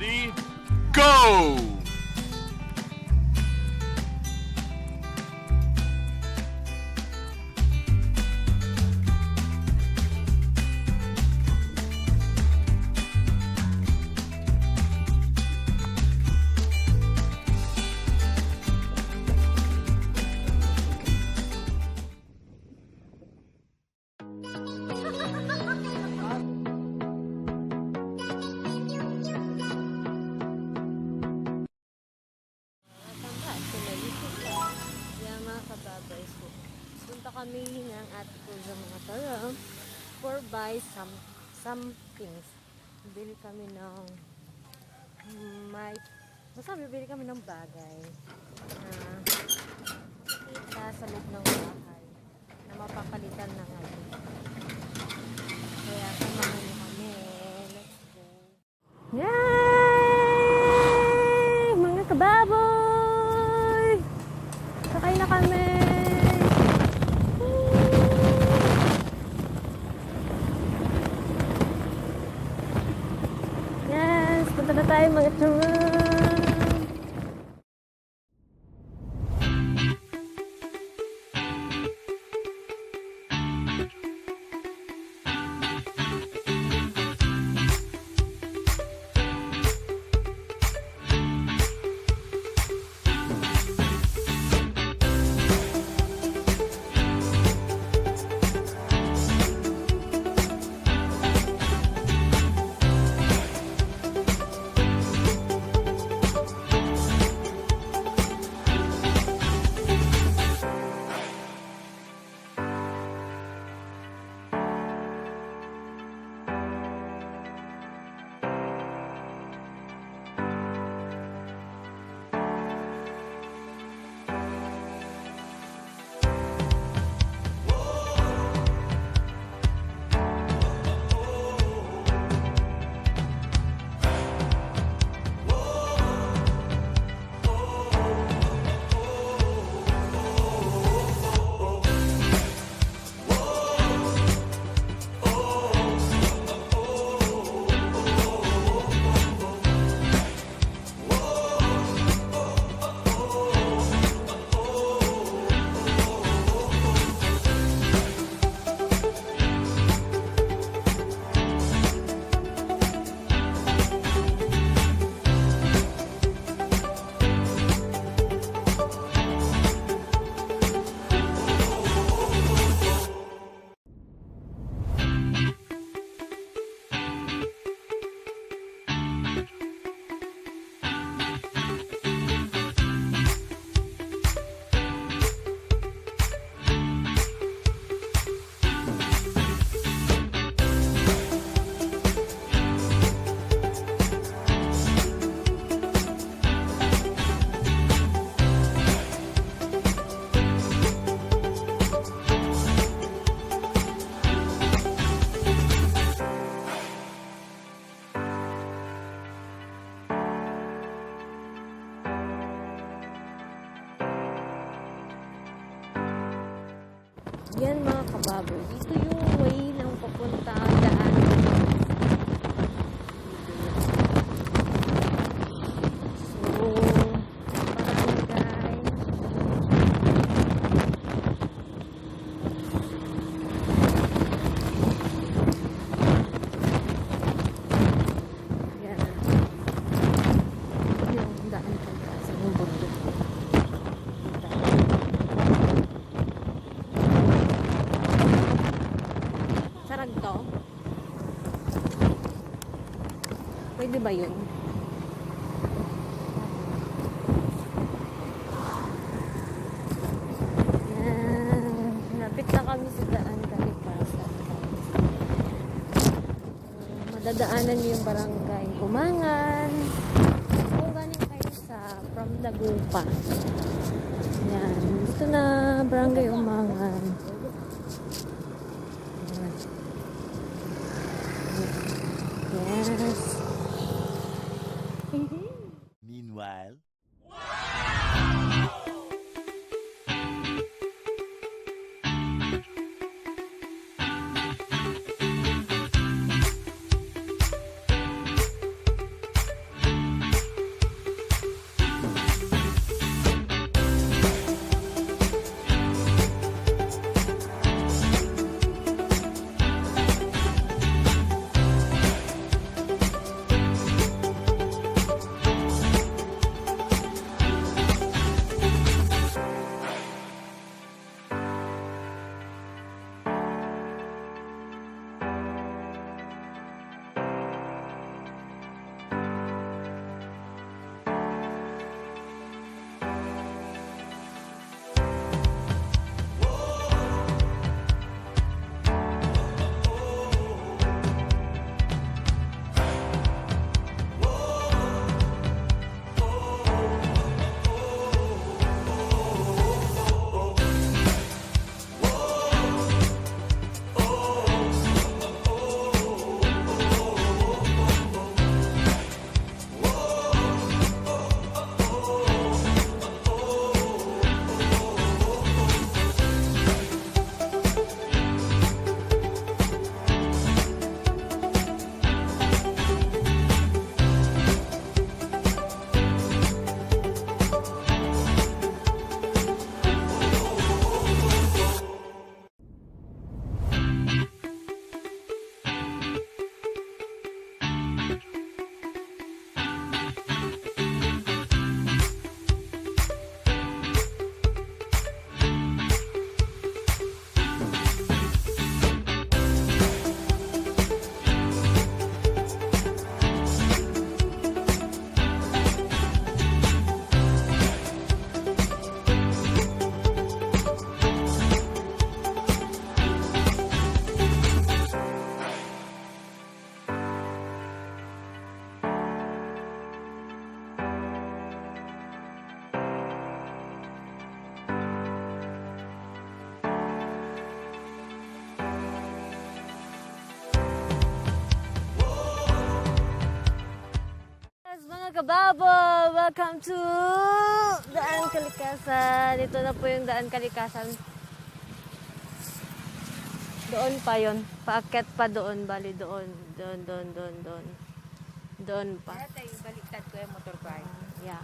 Ready? Go! Some, some things. Bili kami ng may basta bibili kami ng bagay na kita sa loob ng bahay na mapapalitan na ngayon. Kaya niyo Pwede ba yun? Lapit na kami sa daan Kalipasan. Uh, madadaanan yung barangay Kumangan. Kung galing kayo sa from Dagupa. Yan. Dito na barangay Umangan. Yes. Meanwhile, kababo! Welcome to Daan Kalikasan. Ito na po yung Daan Kalikasan. Doon pa yon, Paakyat pa doon, bali doon. Doon, doon, doon, doon. Doon pa. Kaya tayo baliktad ko yung motorbike. Yeah.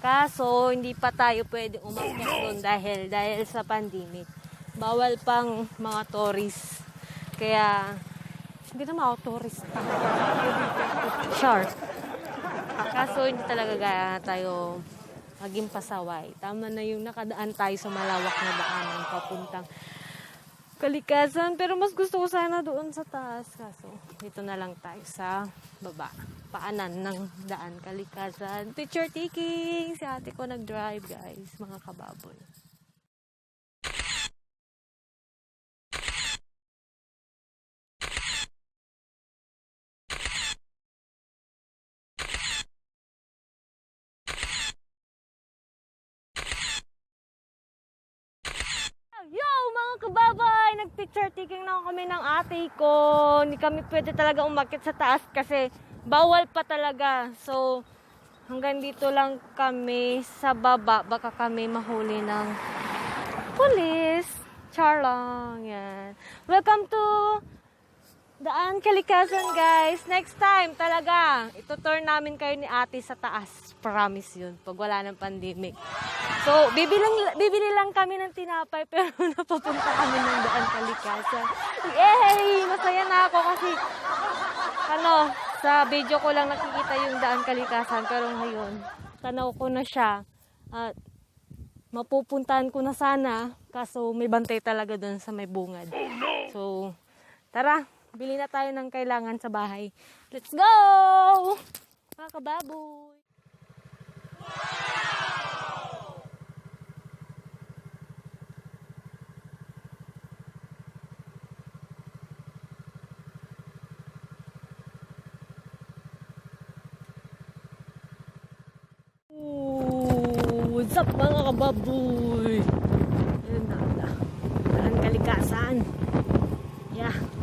Kaso, hindi pa tayo pwede umakyat doon dahil, dahil sa pandemic. Bawal pang mga tourist. Kaya, hindi na mga tourist. Sure. Kaso, hindi talaga gaya tayo maging pasaway. Tama na yung nakadaan tayo sa malawak na daanan papuntang kalikasan. Pero mas gusto ko sana doon sa taas. Kaso, dito na lang tayo sa baba. Paanan ng daan kalikasan. Picture taking! Si ate ko nag-drive, guys. Mga kababoy. Kababay! Nag-picture taking na kami ng ate ko. Hindi kami pwede talaga umakit sa taas kasi bawal pa talaga. So, hanggang dito lang kami sa baba. Baka kami mahuli ng police. Char. Yan. Welcome to Daan Kalikasan, guys. Next time, talaga, itutour namin kayo ni ate sa taas. Promise yun, pag wala ng pandemic. So, bibilang, bibili lang kami ng tinapay, pero napapunta kami ng Daan Kalikasan. Yay! Masaya na ako kasi, ano, sa video ko lang nakikita yung Daan Kalikasan, pero ngayon, tanaw ko na siya. At, mapupuntahan ko na sana, kaso may bantay talaga doon sa may bungad. So, tara, bili na tayo ng kailangan sa bahay. Let's go! Mga kababoy! What's up mga kababoy? Ayun na. Daan kalikasan. Yeah.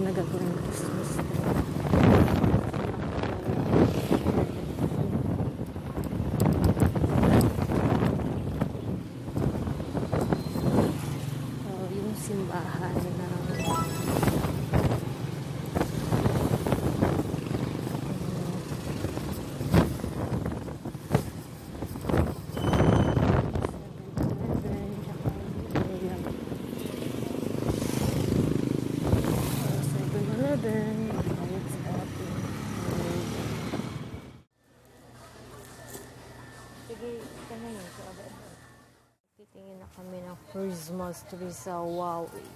Hindi pa nagagawa ng Christmas. So, yung simbahan na Sige, ka Titingin na kami ng Christmas tree sa Huawei.